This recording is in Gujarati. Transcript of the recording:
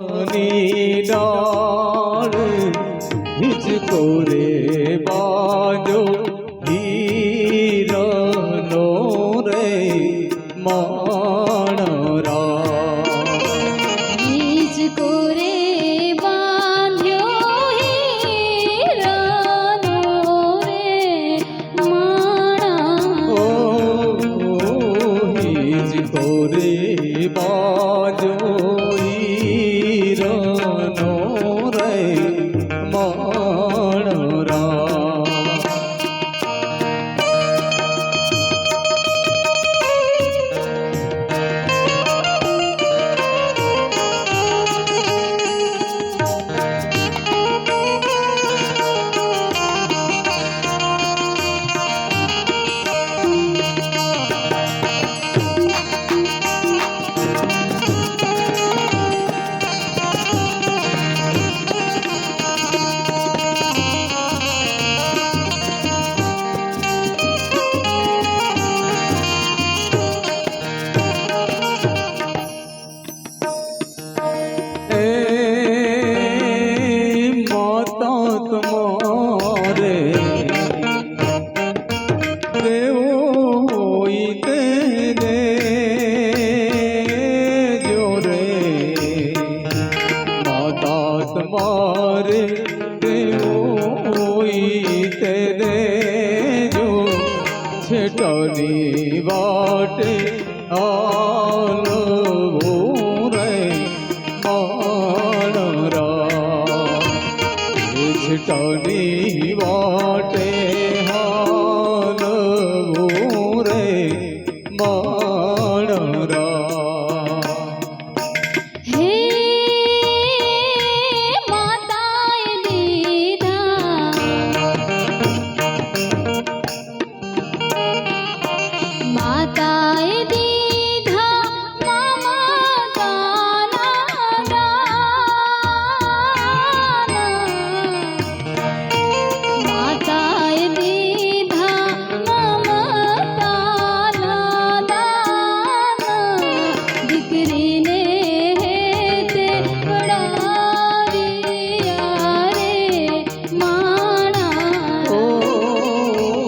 ডর হিচ করে বাজো ধীর রে মা માતા મોરે. દેવો તે દેજો રે. માતા તમારે દેવો તે દેજો છેટની વાટે આલવો છટની વાટે હાલવું